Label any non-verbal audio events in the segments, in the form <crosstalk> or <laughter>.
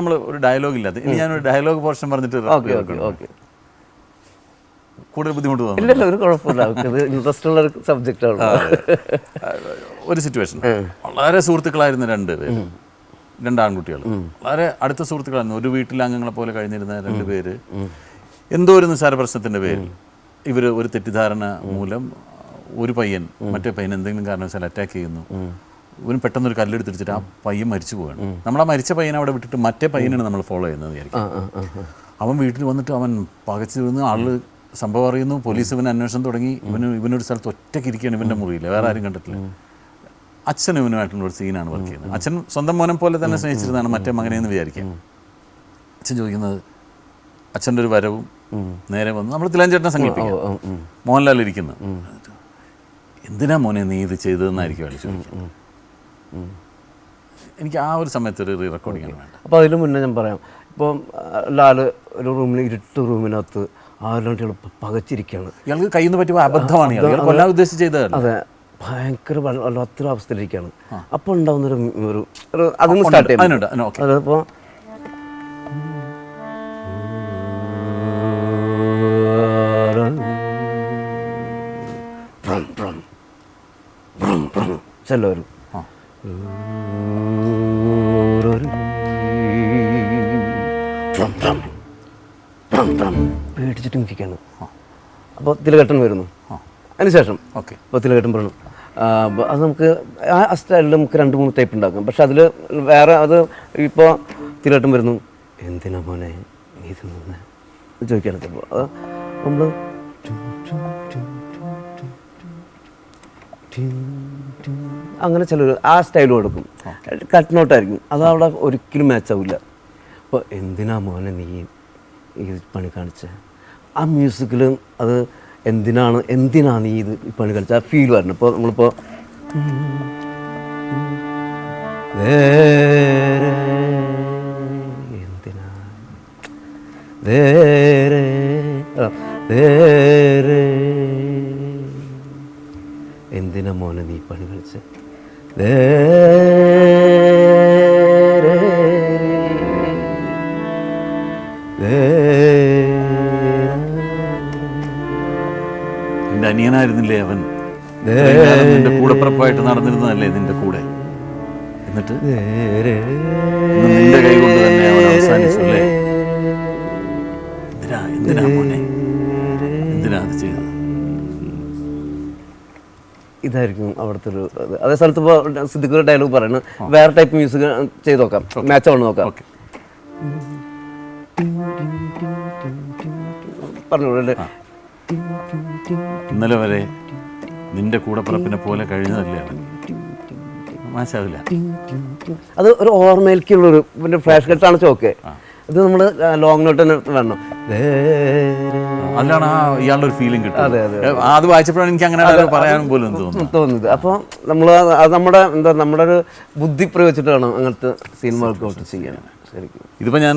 നമ്മൾ ഒരു ഡയലോഗ് ഇല്ലാത്ത. ഇനി ഞാൻ ഒരു ഡയലോഗ് പോർഷൻ പറഞ്ഞിട്ട് ഓക്കെ ഓക്കെ ഓക്കെ. കൂടുതൽ ബുദ്ധിമുട്ട് തോന്നുന്നു ഇല്ലല്ല ഒരു കുഴപ്പമില്ല. ഇൻട്രസ്റ്റ് ഉള്ള ഒരു സബ്ജക്റ്റാണ് ഒരു സിറ്റുവേഷൻ വളരെ സുഹൃത്തുക്കളായിരുന്ന രണ്ട് പേര്. രണ്ട് ആൺകുട്ടികൾ. വളരെ അടുത്ത സുഹൃത്തുക്കളായിരുന്നു. ഒരു വീട്ടിലെ അംഗങ്ങളെ പോലെ കഴിഞ്ഞിരുന്ന രണ്ട് പേര്. എന്തോ ഒരു നിസ്സാര പ്രശ്നത്തിന്റെ പേരിൽ ഇവർ ഒരു തെറ്റിദ്ധാരണ മൂലം ഒരു പയ്യൻ മറ്റേ പയ്യൻ എന്തെങ്കിലും കാരണവശാൽ അറ്റാക്ക് ചെയ്യുന്നു. ഇവന് പെട്ടെന്ന് ഒരു കല്ലെടുത്തിടിച്ചിട്ട് ആ പയ്യൻ മരിച്ചു പോവാണ്. നമ്മൾ ആ മരിച്ച പയ്യനെ അവിടെ വിട്ടിട്ട് മറ്റേ പയ്യനാണ് നമ്മൾ ഫോളോ ചെയ്യുന്നത് വിചാരിക്കും. അവൻ വീട്ടിൽ വന്നിട്ട് അവൻ പകച്ചു വീണ് ആൾ സംഭവം അറിയുന്നു പോലീസ് ഇവന് അന്വേഷണം തുടങ്ങി. ഇവന് ഇവനൊരു സ്ഥലത്ത് ഒറ്റയ്ക്ക് ഇരിക്കുകയാണ് ഇവന്റെ മുറിയിൽ വേറെ ആരും കണ്ടിട്ടില്ല. അച്ഛൻ ഇവനുമായിട്ടുള്ള ഒരു സീനാണ് വർക്ക് ചെയ്യുന്നത്. അച്ഛൻ സ്വന്തം മോനെ പോലെ തന്നെ സ്നേഹിച്ചിരുന്നതാണ് മറ്റേ മകനെ എന്ന് വിചാരിക്കാം. അച്ഛൻ ചോദിക്കുന്നത് അച്ഛന്റെ ഒരു വരവും നേരെ വന്നു. നമ്മൾ തിലാഞ്ചേട്ടനെ സങ്കല്പിക്കാം. മോഹൻലാൽ ഇരിക്കുന്നു. എന്തിനാ മോനെ നീ ഇത് ചെയ്തതെന്നായിരിക്കും അയാൾ ചോദിക്കുന്നത്. എനിക്ക് ആ ഒരു സമയത്ത് ഒരു റീ റെക്കോർഡിംഗ് ആണ് വേണ്ടത് അപ്പോൾ അതിന് മുന്നേ ഞാൻ പറയാം. ഇപ്പം ലാൽ ഒരു റൂമിൽ ഇരുട്ട് റൂമിനകത്ത് ആരുടെ പകച്ചിരിക്കുകയാണ് ഇയാൾക്ക് കയ്യിൽ നിന്ന് പറ്റിയ അബദ്ധമാണ് ഇയാൾ. ഇയാൾ കൊല്ലാൻ ഉദ്ദേശിച്ച് ചെയ്തതല്ല അതെ. ഭയങ്കര വല്ല- വല്ലാത്തൊരു അവസ്ഥയിലിരിക്കുകയാണ് അപ്പോൾ ഉണ്ടാവുന്നൊരു ഒരു ഒരു അതൊന്ന് സ്റ്റാർട്ട് ചെയ്യാം അതിപ്പോൾ ചെല്ലവരും. പേടിച്ചിട്ട് നിൽക്കുകയാണ് അപ്പോൾ തിലകട്ടൻ വരുന്നു. അതിനുശേഷം ഓക്കെ. അപ്പോൾ തിലകട്ടൻ പറഞ്ഞു അത് നമുക്ക് ആ സ്റ്റൈലിൽ നമുക്ക് രണ്ട് മൂന്ന് ടൈപ്പ് ഉണ്ടാക്കാം. പക്ഷെ അതിൽ വേറെ അത് ഇപ്പോൾ തിലകട്ടൻ വരുന്നു എന്തിനാ മോനെ നീ ഇത് നിന്ന്? ചിലപ്പോൾ. അത് നമ്മൾ അങ്ങനെ ചിലർ ആ സ്റ്റൈൽ എടുക്കും. കട്ട് നോട്ടായിരിക്കും അത് അവിടെ ഒരിക്കലും മാച്ച് ആവില്ല. അപ്പോൾ എന്തിനാ മോനെ നീ ഈ പണി കാണിച്ച? ആ മ്യൂസിക്കിൽ അത് എന്തിനാണ് എന്തിനാ നീ ഇത് പണി കളിച്ച ആ ഫീൽ വരണം. ഇപ്പോൾ നമ്മളിപ്പോൾ എന്തിനാ? വേറെ വേറെ എന്തിനാ മോനെ നീ പണി കളിച്ച് അനിയനായിരുന്നില്ലേ അവൻ? നിന്റെ കൂടെ നിന്റെ കൂടപ്പിറപ്പായിട്ട് നടന്നിരുന്നതല്ലേ നിന്റെ കൂടെ? എന്നിട്ട്? നിന്റെ കൈ കൊണ്ട് തന്നെ അവൻ അവസാനിച്ചല്ലേ എന്തിനാ? എന്തിനാ മോനെ? എന്തിനാ അത് ചെയ്തത്? ഇതായിരിക്കും അവിടുത്തെ ഒരു അത് അതേ സ്ഥലത്ത് ഇപ്പോൾ സിദ്ദിഖ് ഡയലോഗ് പറയുന്നത് വേറെ ടൈപ്പ് മ്യൂസിക് ചെയ്ത് നോക്കാം. മാച്ച് ആവണം നോക്കാം. ഓക്കെ. പറഞ്ഞോളൂ ഇന്നലെ വരെ നിന്റെ കൂടെ പറപ്പിനെ പോലെ കഴിഞ്ഞതല്ലേ അവൻ? മാശാവില്ല അത് ഒരു ഓർമ്മയിലേക്കുള്ളൊരു പിന്നെ ഫ്ലാഷ് കട്ടാണ് ചോക്ക് ഇത് നമ്മൾ ലോങ് നോട്ട് തന്നെ വേറെ അതിലാണ് ആ ഇയാളുടെ ഒരു ഫീലിംഗ് അതെ, കിട്ടുന്നത് അത്. വായിച്ചപ്പോഴാണ് എനിക്ക് അങ്ങനെ പറയാൻ പോലും തോന്നുന്നു തോന്നുന്നത്. അപ്പോൾ നമ്മൾ അത് നമ്മുടെ എന്താ നമ്മുടെ ഒരു ബുദ്ധി പ്രയോഗിച്ചിട്ട് വേണം അങ്ങനത്തെ സിനിമ വർക്കൗട്ട് ചെയ്യാൻ ശരിക്കും. ഇതിപ്പോൾ ഞാൻ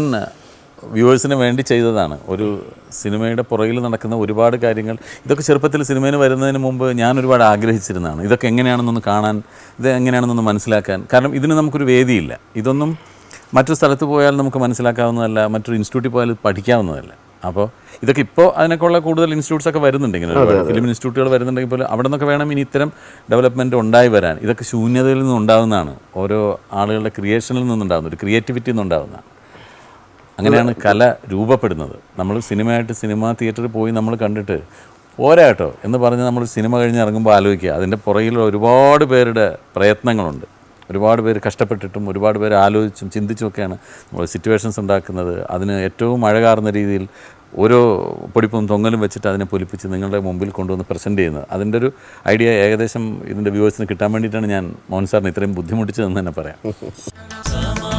വ്യൂവേഴ്സിന് വേണ്ടി ചെയ്തതാണ്. ഒരു സിനിമയുടെ പുറകിൽ നടക്കുന്ന ഒരുപാട് കാര്യങ്ങൾ. ഇതൊക്കെ ചെറുപ്പത്തിൽ സിനിമയിൽ വരുന്നതിന് മുമ്പ് ഞാൻ ഒരുപാട് ആഗ്രഹിച്ചിരുന്നതാണ്. ഇതൊക്കെ എങ്ങനെയാണെന്നൊന്ന് കാണാൻ ഇത് എങ്ങനെയാണെന്നൊന്ന് മനസ്സിലാക്കാൻ. കാരണം ഇതിന് നമുക്കൊരു വേദിയില്ല. ഇതൊന്നും മറ്റൊരു സ്ഥലത്ത് പോയാൽ നമുക്ക് മനസ്സിലാക്കാവുന്നതല്ല. മറ്റൊരു ഇൻസ്റ്റിറ്റ്യൂട്ടിൽ പോയാൽ പഠിക്കാവുന്നതല്ല. അപ്പോൾ ഇതൊക്കെ ഇപ്പോൾ അതിനൊക്കെയുള്ള കൂടുതൽ ഇൻസ്റ്റിറ്റ്യൂട്ട്സ് ഒക്കെ വരുന്നുണ്ട് ഇങ്ങനെ ഒരുപാട് ഫിലിം ഇൻസ്റ്റിറ്റ്യൂട്ടുകൾ വരുന്നുണ്ടെങ്കിൽ പോലും അവിടെ നിന്നൊക്കെ വേണം ഇനി ഇത്തരം ഡെവലപ്മെന്റ് ഉണ്ടായി വരാൻ. ഇതൊക്കെ ശൂന്യതയിൽ നിന്നുണ്ടാകുന്നതാണ് ഓരോ ആളുകളുടെ ക്രിയേഷനിൽ നിന്നുണ്ടാകുന്ന ഒരു ക്രിയേറ്റിവിറ്റിയിൽ നിന്നുണ്ടാകുന്നതാണ് അങ്ങനെയാണ് കല രൂപപ്പെടുന്നത്. നമ്മൾ സിനിമയായിട്ട് സിനിമാ തിയേറ്ററിൽ പോയി നമ്മൾ കണ്ടിട്ട് പോരാ കേട്ടോ എന്ന് പറഞ്ഞ് നമ്മൾ സിനിമ കഴിഞ്ഞ് ഇറങ്ങുമ്പോൾ ആലോചിക്കുക. അതിന്റെ പുറകിൽ ഒരുപാട് പേരുടെ പ്രയത്നങ്ങളുണ്ട്. ഒരുപാട് പേര് കഷ്ടപ്പെട്ടിട്ടും ഒരുപാട് പേര് ആലോചിച്ചും ചിന്തിച്ചുമൊക്കെയാണ് നമ്മൾ സിറ്റുവേഷൻസ് ഉണ്ടാക്കുന്നത്. അതിന് ഏറ്റവും മഴകാർന്ന രീതിയിൽ ഓരോ പൊടിപ്പും തൊങ്ങലും വെച്ചിട്ട് അതിനെ പൊലിപ്പിച്ച് നിങ്ങളുടെ മുമ്പിൽ കൊണ്ടുവന്ന് പ്രസന്റ് ചെയ്യുന്നത്. അതിന്റെ ഒരു ഐഡിയ ഏകദേശം ഇതിന്റെ വ്യൂവേഴ്സിന് കിട്ടാൻ വേണ്ടിയിട്ടാണ് ഞാൻ മോഹൻ സാറിന് ഇത്രയും ബുദ്ധിമുട്ടിച്ചതെന്ന് തന്നെ പറയാം. <laughs>